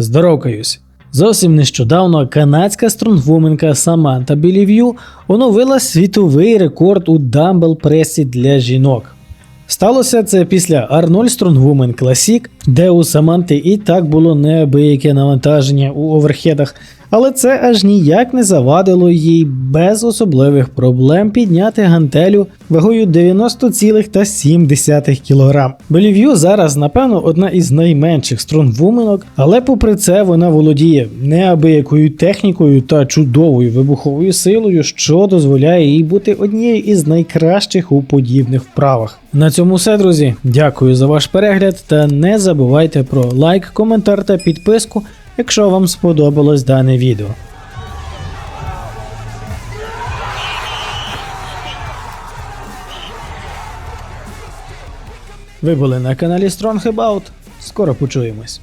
Здоровкаюсь. Зовсім нещодавно канадська стронгвуменка Саманта Білів'ю оновила світовий рекорд у дамбл пресі для жінок. Сталося це після Арнольд Стронгвумен Classic, де у Саманти і так було неабияке навантаження у оверхедах, але це аж ніяк не завадило їй без особливих проблем підняти гантелю вагою 90,7 кг. Белів'ю зараз, напевно, одна із найменших стронгвуменок, але попри це вона володіє неабиякою технікою та чудовою вибуховою силою, що дозволяє їй бути однією із найкращих у подібних вправах. На цьому все, друзі. Дякую за ваш перегляд та не забувайте про лайк, коментар та підписку, якщо вам сподобалось дане відео. Ви були на каналі Strong About. Скоро почуємось.